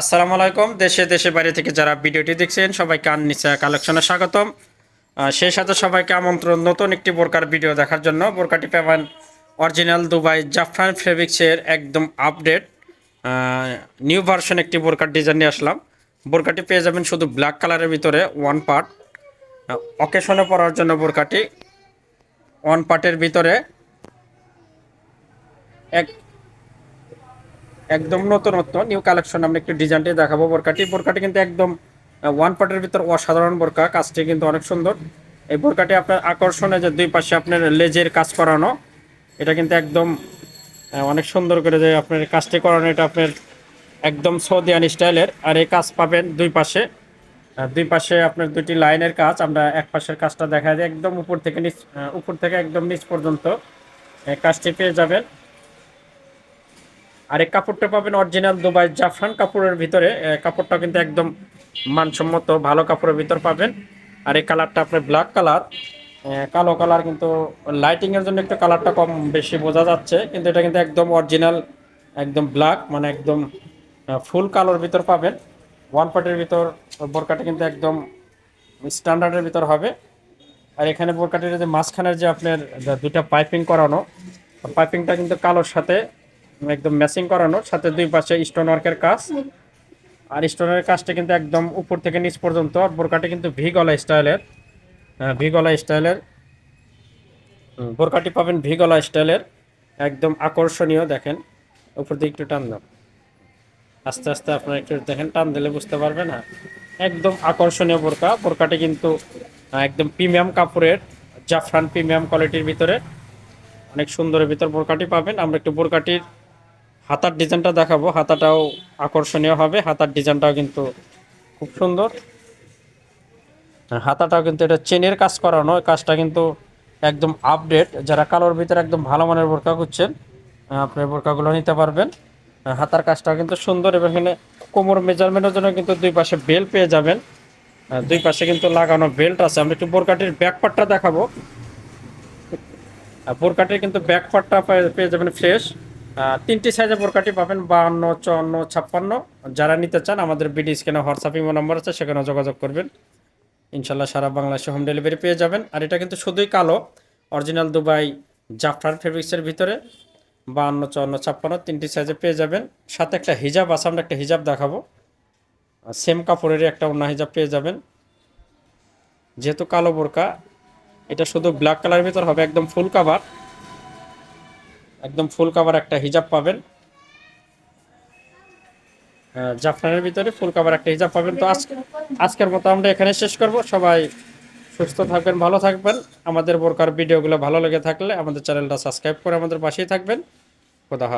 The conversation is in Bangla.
আসসালামু আলাইকুম। দেশে দেশে বাইরে থেকে যারা ভিডিওটি দেখছেন, সবাইকে আননিসা কালেকশনে স্বাগতম। সেই সাথে সবাইকে আমন্ত্রণ নতুন একটি বোরকার ভিডিও দেখার জন্য। বোরকাটি পাবেন অরিজিনাল দুবাই জাফরান ফেব্রিক্সের একদম আপডেট নিউ ভার্সন একটি বোরকার ডিজাইন নিয়ে আসলাম। বোরকাটি পেয়ে যাবেন শুধু ব্ল্যাক কালারের ভিতরে ওয়ান পার্ট অকেশনে পরার জন্য বোরকাটি ওয়ান পার্টের ভিতরে। এক একদম নতুনত্ব নিউ কালেকশন আমরা একটু ডিজাইনটি দেখাবো বোরকাটি। বোরকাটি কিন্তু একদম ওয়ান পার্টের ভিতর অসাধারণ বোরকা, কাজটি কিন্তু অনেক সুন্দর। এই বোরকাটি আপনার আকর্ষণে যে দুই পাশে আপনার লেজের কাজ করানো, এটা কিন্তু একদম অনেক সুন্দর করে যে আপনার কাজটি করানো, এটা আপনার একদম সৌদিয়ান স্টাইলের। আর এই কাজ পাবেন দুই পাশে দুই পাশে আপনার দুটি লাইনের কাজ। আমরা এক পাশের কাজটা দেখা যায় একদম উপর থেকে নিচ উপর থেকে একদম নিচ পর্যন্ত। কাজটি পেয়ে যাবেন। আর এই কাপড়টা পাবেন অরিজিনাল দুবাই জাফরান কাপড়ের ভিতরে কাপড়টা কিন্তু একদম মানসম্মত, ভালো কাপড়ের ভিতর পাবেন। আর এই কালারটা আপনার ব্ল্যাক কালার কালো কালার কিন্তু লাইটিং এর জন্য একটু কালারটা কম বেশি বোঝা যাচ্ছে, কিন্তু এটা কিন্তু একদম অরিজিনাল একদম ব্ল্যাক মানে একদম ফুল কালোর ভিতর পাবেন। ওয়ান পার্টের ভিতর বোরকাটা কিন্তু একদম স্ট্যান্ডার্ডের ভিতর হবে। আর এখানে বোরকাটির যে মাঝখানের যে আপনার যে দুইটা পাইপিং করানো পাইপিংটা কিন্তু কালোর সাথে একদম ম্যাচিং করানো, সাথে দুই পাশে স্টোন ওয়ার্কের কাজ। আর স্টোনের কাজটা কিন্তু একদম উপর থেকে নিচ পর্যন্ত, আর বোরকাটি কিন্তু ভি গলা স্টাইলের। ভি গলা স্টাইলের। বোরকাটি পাবেন ভি গলা স্টাইলের। একদম আকর্ষণীয়, দেখেন। উপর দিকে একটু টান দাও আস্তে আস্তে আপনারা একটু দেখেন, টান দিলে বুঝতে পারবেন না একদম আকর্ষণীয় বোরকা। বোরকাটি কিন্তু একদম প্রিমিয়াম কাপড়ের, জাফরান প্রিমিয়াম কোয়ালিটির ভিতরে। অনেক সুন্দরের ভিতর বোরকাটি পাবেন। আমরা একটু বোরকাটির হাতার ডিজাইনটা দেখাবো। হাতাটাও আকর্ষণীয় হবে। হাতার ডিজাইনটাও কিন্তু খুব সুন্দর। হাতাটাও কিন্তু এটা চেনের কাজ করানো। কাজটা কিন্তু একদম আপডেট যারা কালোর ভিতরে একদম ভালো মানের বোরকা করছেন আপনি বোরকাগুলো নিতে পারবেন। হাতার কাজটাও কিন্তু সুন্দর এবং এখানে কোমর মেজারমেন্টের জন্য কিন্তু দুই পাশে বেল্ট পেয়ে যাবেন। দুই পাশে কিন্তু লাগানো বেল্ট আছে। আমরা একটু বোরকাটির ব্যাক পার্টটা দেখাবো। বোরকাটির কিন্তু ব্যাক পার্টটা পেয়ে- পেয়ে যাবেন ফ্রেশ তিনটি সাইজে বোরকাটি পাবেন, বাহান্ন, চুয়ান্ন, ছাপ্পান্ন। যারা নিতে চান, আমাদের বিডি স্ক্যানে হোয়াটসঅ্যাপ ইমো নম্বর আছে, সেখানে যোগাযোগ করবেন। ইনশাল্লাহ সারা বাংলাদেশে হোম ডেলিভারি পেয়ে যাবেন। আর এটা কিন্তু শুধুই কালো অরিজিনাল দুবাই জাফরান ফেব্রিক্সের ভিতরে। বাহান্ন, চুয়ান্ন, ছাপ্পান্ন, তিনটি সাইজে পেয়ে যাবেন। সাথে একটা হিজাব আছে, আমরা একটা হিজাব দেখাবো। সেম কাপড়েরই একটা অন্য হিজাব পেয়ে যাবেন। যেহেতু কালো বোরকা, এটা শুধু ব্ল্যাক কালারের ভিতর হবে, একদম ফুল কাভার একদম ফুল কাভার একটা হিজাব পাবেন। আহ, জাফরানের ভিতরে ফুল কাভার একটা হিজাব পাবেন। তো আজকে আজকের মতো আমরা এখানে শেষ করব। সবাই সুস্থ থাকবেন ভালো থাকবেন। আমাদের বোরকার ভিডিওগুলো ভালো লেগে থাকলে আমাদের চ্যানেলটা সাবস্ক্রাইব করে আমাদের পাশেই থাকবেন। খোদা।